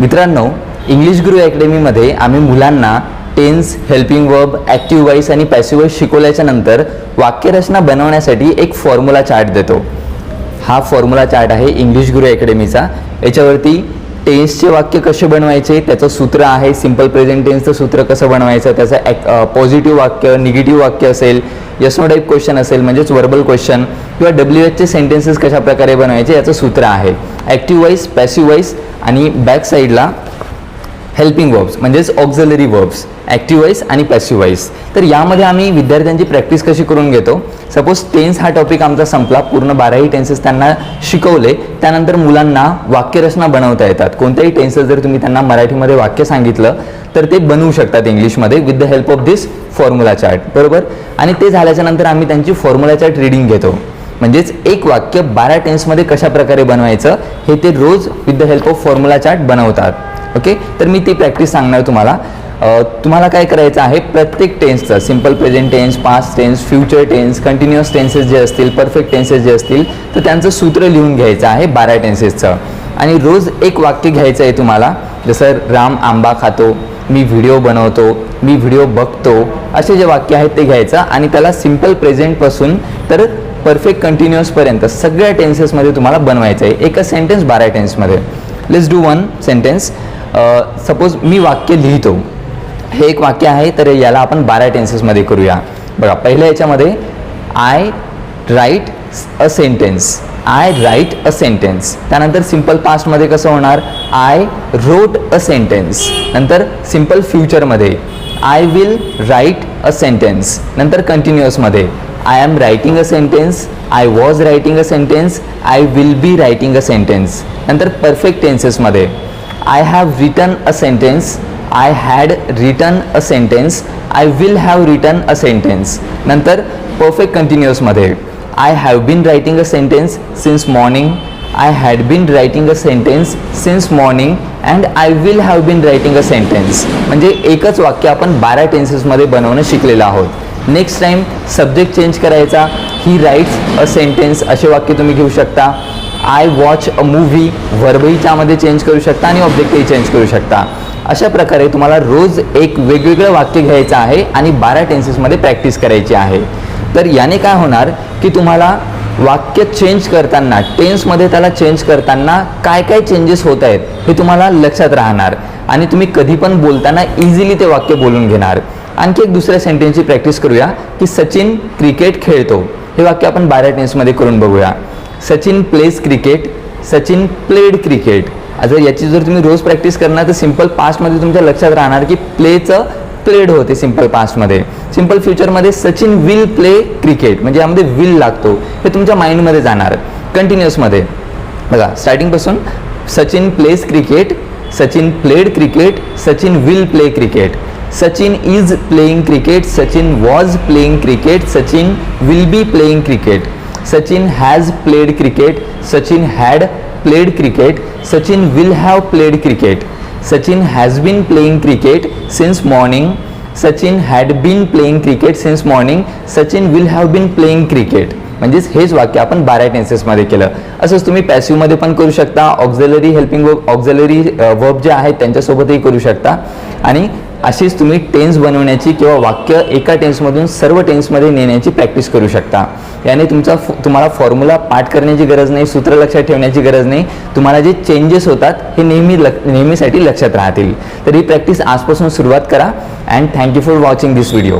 मित्रांनो इंग्लिश गुरु अकॅडमीमध्ये आम्ही मुलांना tense helping verb active voice आणि पॅसिव्ह वाईस शिकवल्याच्या नंतर वाक्यरचना बनवण्यासाठी एक फॉर्म्युला चार्ट देतो. हा फॉर्म्युला चार्ट आहे इंग्लिश गुरु अकॅडमीचा याच्यावरती टेन्सचे वाक्य कसे बनवायचे त्याचं सूत्र आहे सिंपल प्रेझेंट टेन्सचं सूत्र कसं बनवायचं त्याचं ॲक पॉझिटिव्ह वाक्य निगेटिव्ह वाक्य असेल यस टाईप क्वेश्चन असेल म्हणजेच वर्बल क्वेश्चन किंवा डब्ल्यू एचचे सेंटेन्सेस कशाप्रकारे बनवायचे याचं सूत्र आहे. ॲक्टिव्ह वाईस पॅसिव्ह वाईस आणि बॅक साईडला हेल्पिंग वर्ब्स म्हणजेच ऑक्झलरी वर्ब्स ॲक्टिव्ह वाईस आणि पॅसिव्ह वाईस तर यामध्ये आम्ही विद्यार्थ्यांची प्रॅक्टिस कशी करून घेतो? सपोज टेन्स हा टॉपिक आमचा संपला पूर्ण बाराही टेन्सेस त्यांना शिकवले त्यानंतर मुलांना वाक्यरचना बनवता येतात. कोणत्याही टेन्सेस जर तुम्ही त्यांना मराठीमध्ये वाक्य सांगितलं तर ते बनवू शकतात इंग्लिशमध्ये with the help of this formula chart बरोबर? आणि ते झाल्याच्यानंतर आम्ही त्यांची फॉर्म्युला चार्ट रिडिंग घेतो. म्हणजेच एक वाक्य बारा टेन्समध्ये कशा प्रकारे बनवायचं हे ते रोज with the help of formula chart बनवतात. ओके तर मी ती प्रॅक्टिस सांगणार तुम्हाला. तुम्हाला काय करायचं आहे? प्रत्येक टेन्सचं simple present tense past tense future tense continuous tenses जे असतील परफेक्ट टेन्सेस जे असतील तर त्यांचं सूत्र लिहून घ्यायचं आहे बारा टेन्सेसचं आणि रोज एक वाक्य घ्यायचं आहे तुम्हाला. जसं राम आंबा खातो मी व्हिडिओ बनवतो मी व्हिडिओ बघतो असे जे वाक्य आहेत ते घ्यायचं आणि त्याला सिंपल प्रेझेंटपासून तर परफेक्ट कंटिन्युअसपर्यंत सगळ्या टेन्सेसमध्ये तुम्हाला बनवायचं आहे एकच सेंटेन्स बारा टेन्समध्ये let's do one sentence suppose मी वाक्य लिहितो. हे एक वाक्य आहे तर याला आपण बारा टेन्सेसमध्ये करूया. बघा पहिल्या याच्यामध्ये I write a sentence I write a sentence त्यानंतर सिंपल पास्टमध्ये कसं होणार? आय रोट अ सेंटेन्स नंतर सिंपल फ्युचरमध्ये I will write a sentence नंतर कंटिन्युअसमध्ये I am writing a sentence I was writing a sentence I will be writing a sentence नंतर perfect टेन्सेसमध्ये I have written a sentence I had written a sentence I will have written a sentence नंतर perfect कंटिन्युअसमध्ये I have been writing a sentence since morning I had been writing a sentence since morning and I will have been writing a sentence म्हणजे एकच वाक्य आपण बारा टेन्सेसमध्ये बनवणं शिकलेलं आहोत. Next time subject change करायचा ही राईट्स अ सेंटेन्स असे वाक्य तुम्ही घेऊ शकता. आय वॉच अ मूव्ही वर्बही त्यामध्ये चेंज करू शकता आणि ऑब्जेक्टही चेंज करू शकता. अशा प्रकारे तुम्हाला रोज एक वेगवेगळं वाक्य घ्यायचं आहे आणि बारा टेन्सेसमध्ये प्रॅक्टिस करायची आहे. तर याने काय होणार की तुम्हाला वाक्य चेंज करताना टेन्समध्ये त्याला चेंज करताना काय काय चेंजेस होत आहेत हे तुम्हाला लक्षात राहणार. आणि तुम्ही कधी पण बोलताना इझिली ते वाक्य बोलून घेणार. आणखी एक दुसऱ्या सेंटेन्सची प्रॅक्टिस करूया की सचिन क्रिकेट खेळतो. हे वाक्य आपण बारा टेन्समध्ये करून बघूया. Sachin plays cricket Sachin played cricket जर याची जर तुम्ही रोज प्रॅक्टिस करणार तर सिंपल पास्टमध्ये तुमच्या लक्षात राहणार की प्लेचं प्लेड होते सिंपल पास्टमध्ये सिंपल फ्युचरमध्ये सचिन विल प्ले क्रिकेट म्हणजे यामध्ये विल लागतो. हे तुमच्या माइंडमध्ये जाणार. कंटिन्युअसमध्ये बघा स्टार्टिंगपासून Sachin plays cricket Sachin played cricket Sachin will play cricket Sachin is playing cricket Sachin was playing cricket Sachin will be playing cricket Sachin has played cricket Sachin had played cricket Sachin will have played cricket Sachin has been playing cricket since morning Sachin had been playing cricket since morning Sachin will have been playing cricket म्हणजेच हेच वाक्य आपण बारा टेन्सेसमध्ये केलं. असंच तुम्ही पॅसिव्हमध्ये पण करू शकता auxiliary helping verb auxiliary verb जे आहेत त्यांच्यासोबतही करू शकता. आणि अशीच तुम्ही टेन्स बनवण्याची किंवा वाक्य एका टेन्समधून सर्व टेन्समध्ये नेण्याची प्रॅक्टिस करू शकता. याने तुमचा फ- तुम्हाला फॉर्म्युला पाठ करण्याची गरज नाही सूत्र लक्षात ठेवण्याची गरज नाही. तुम्हाला जे चेंजेस होतात हे नेहमी लक नेहमीसाठी लक्षात राहतील. तर ही प्रॅक्टिस आजपासून सुरुवात करा and thank you for watching this video